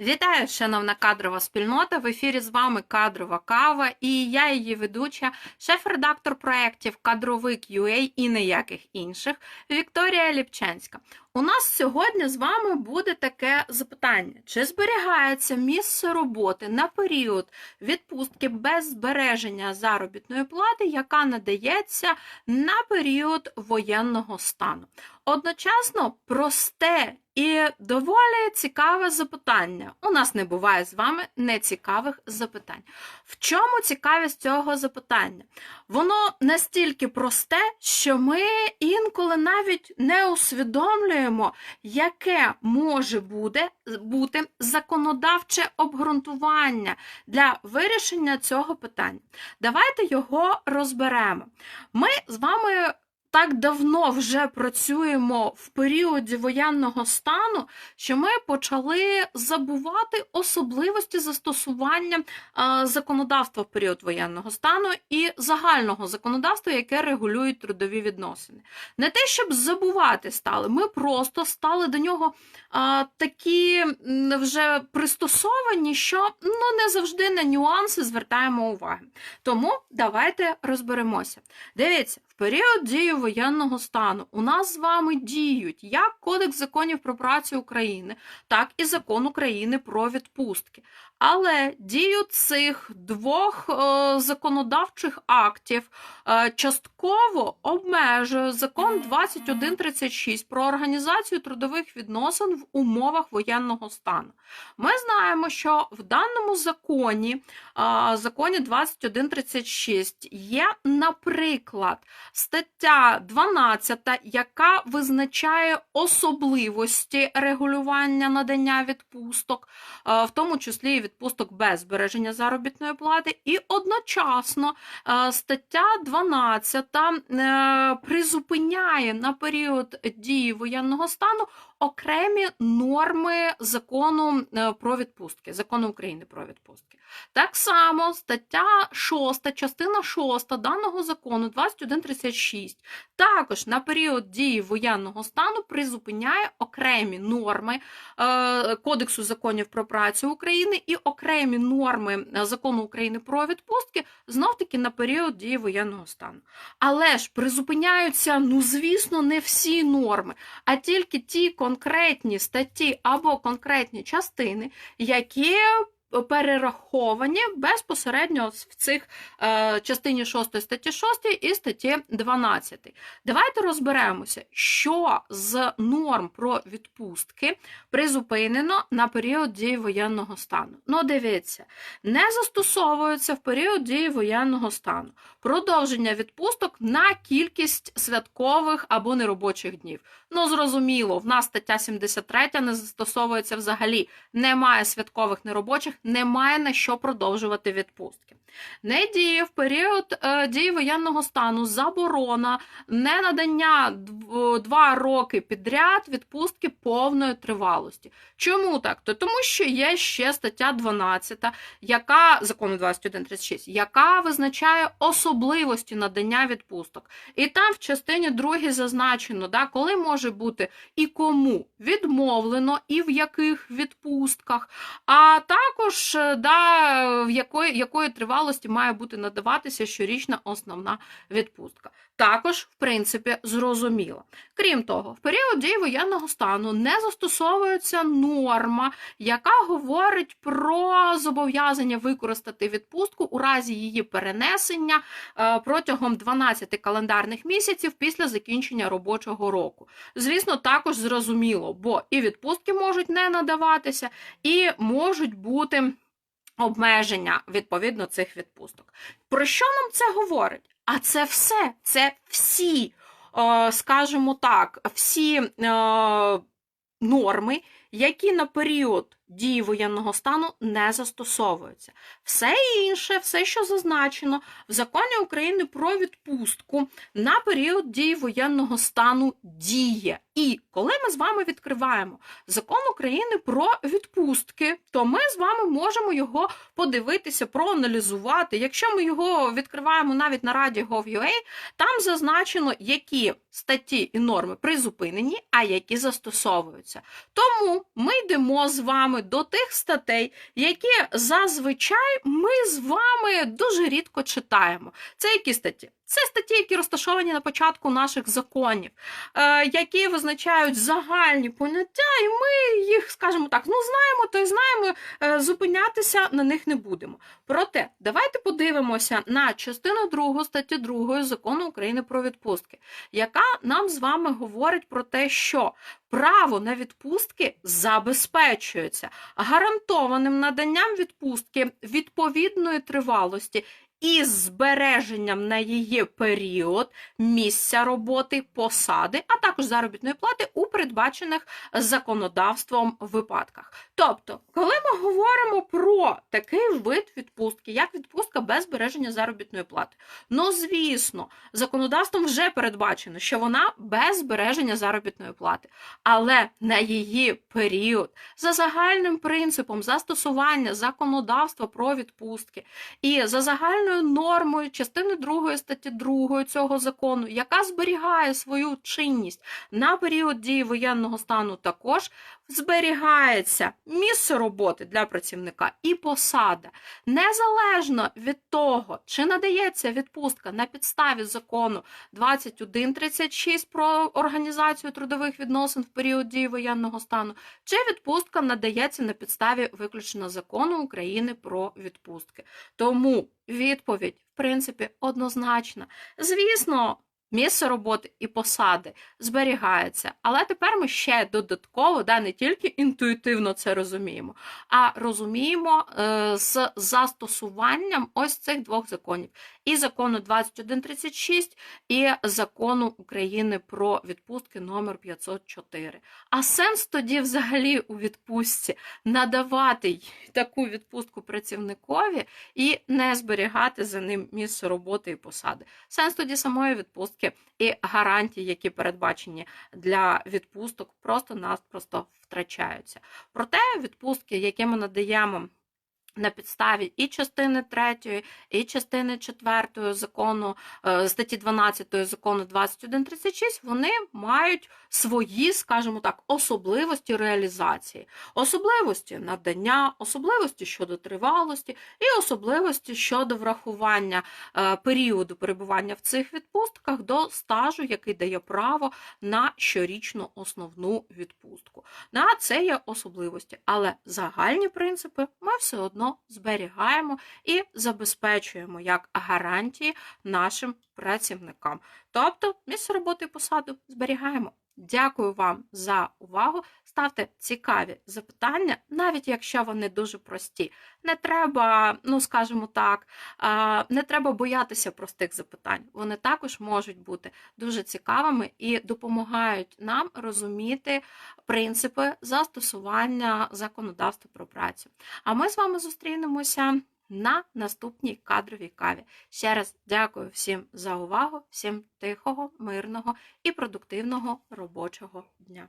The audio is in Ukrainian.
Вітаю, шановна кадрова спільнота. В ефірі з вами кадрова кава, і я її ведуча, шеф-редактор проєктів Кадровик UA і ніяких інших Вікторія Ліпченська. У нас сьогодні з вами буде таке запитання: чи зберігається місце роботи на період відпустки без збереження заробітної плати, яка надається на період воєнного стану? Одночасно просте і доволі цікаве запитання. У нас не буває з вами нецікавих запитань. В чому цікавість цього запитання? Воно настільки просте, що ми інколи навіть не усвідомлюємо, яке може буде, бути законодавче обґрунтування для вирішення цього питання. Давайте його розберемо. Ми з вами так давно вже працюємо в періоді воєнного стану, що ми почали забувати особливості застосування законодавства в період воєнного стану і загального законодавства, яке регулює трудові відносини. Не те, щоб забувати стали, ми просто стали до нього такі вже пристосовані, що ну, не завжди на нюанси звертаємо увагу. Тому давайте розберемося. Дивіться, період дії воєнного стану у нас з вами діють як Кодекс законів про працю України, так і закон України про відпустки. Але дію цих двох е, законодавчих актів е, частково обмежує закон 2136 про організацію трудових відносин в умовах воєнного стану. Ми знаємо, що в даному законі, е, законі 2136, є, наприклад, стаття 12, яка визначає особливості регулювання надання відпусток, в тому числі і відпусток без збереження заробітної плати, і одночасно е, стаття 12 е, призупиняє на період дії воєнного стану окремі норми закону е, про відпустки, закону України про відпустки. Так само стаття 6, частина 6 даного закону 2136 також на період дії воєнного стану призупиняє окремі норми е, Кодексу законів про працю України і окремі норми е, закону України про відпустки знов-таки на період дії воєнного стану. Але ж призупиняються, ну звісно, не всі норми, а тільки ті конкретні статті або конкретні частини, які перераховані безпосередньо в цих е, частині 6 статті 6 і статті 12. Давайте розберемося, що з норм про відпустки призупинено на період дії воєнного стану. Ну, дивіться, не застосовується в період дії воєнного стану продовження відпусток на кількість святкових або неробочих днів. Ну, зрозуміло, в нас стаття 73 не застосовується взагалі. Немає святкових неробочих, немає на що продовжувати відпустки. Не діє в період е, дії воєнного стану заборона не надання дв- два роки підряд відпустки повної тривалості. Чому так? То тому, що є ще стаття 12, яка закону 2136, яка визначає особливості надання відпусток. І там в частині 2 зазначено, да, коли може бути і кому відмовлено, і в яких відпустках, а також е, да, в якої, якої тривалості має бути надаватися щорічна основна відпустка. Також, в принципі, зрозуміло. Крім того, в період дії воєнного стану не застосовується норма, яка говорить про зобов'язання використати відпустку у разі її перенесення е, протягом 12 календарних місяців після закінчення робочого року. Звісно, також зрозуміло, бо і відпустки можуть не надаватися, і можуть бути обмеження відповідно цих відпусток. Про що нам це говорить? А це все, це всі, е, скажімо так, всі е, норми, які на період дії воєнного стану не застосовуються. Все інше, все, що зазначено в законі України про відпустку на період дії воєнного стану діє. І коли ми з вами відкриваємо закон України про відпустки, то ми з вами можемо його подивитися, проаналізувати. Якщо ми його відкриваємо навіть на раді Gov.ua, там зазначено, які статті і норми призупинені, а які застосовуються. Тому ми йдемо з вами до тих статей, які зазвичай ми з вами дуже рідко читаємо. Це які статті? Це статті, які розташовані на початку наших законів, е, які визначають загальні поняття, і ми їх, скажімо так, ну знаємо, то й знаємо, е, зупинятися на них не будемо. Проте, давайте подивимося на частину 2 статті 2 закону України про відпустки, яка нам з вами говорить про те, що право на відпустки забезпечується гарантованим наданням відпустки відповідної тривалості із збереженням на її період місця роботи, посади, а також заробітної плати у передбачених законодавством випадках. Тобто, коли ми говоримо про такий вид відпустки, як відпустка без збереження заробітної плати, ну звісно, законодавством вже передбачено, що вона без збереження заробітної плати, але на її період за загальним принципом застосування законодавства про відпустки і за загальною нормою частини 2 статті 2 цього закону, яка зберігає свою чинність на період дії воєнного стану, також зберігається місце роботи для працівника і посада, незалежно від того, чи надається відпустка на підставі закону 2136 про організацію трудових відносин в період дії воєнного стану, чи відпустка надається на підставі виключно закону України про відпустки. Тому відповідь, в принципі, однозначна. Звісно. Місце роботи і посади зберігається, але тепер ми ще додатково, да, не тільки інтуїтивно це розуміємо, а розуміємо е, з застосуванням ось цих двох законів: і закону 2136, і закону України про відпустки номер 504. А сенс тоді, взагалі, у відпустці надавати таку відпустку працівникові і не зберігати за ним місце роботи і посади. Сенс тоді самої відпустки і гарантії, які передбачені для відпусток, просто-напросто втрачаються. Проте відпустки, які ми надаємо. На підставі і частини 3, і частини 4 закону е, статті 12 закону 2136, вони мають свої, скажімо так, особливості реалізації, особливості надання, особливості щодо тривалості і особливості щодо врахування е, періоду перебування в цих відпустках до стажу, який дає право на щорічну основну відпустку. На це є особливості, але загальні принципи ми все одно зберігаємо і забезпечуємо як гарантії нашим працівникам. Тобто місце роботи і посаду зберігаємо. Дякую вам за увагу. Ставте цікаві запитання, навіть якщо вони дуже прості. Не треба, ну скажімо так, не треба боятися простих запитань. Вони також можуть бути дуже цікавими і допомагають нам розуміти принципи застосування законодавства про працю. А ми з вами зустрінемося на наступній кадровій каві. Ще раз дякую всім за увагу, всім тихого, мирного і продуктивного робочого дня.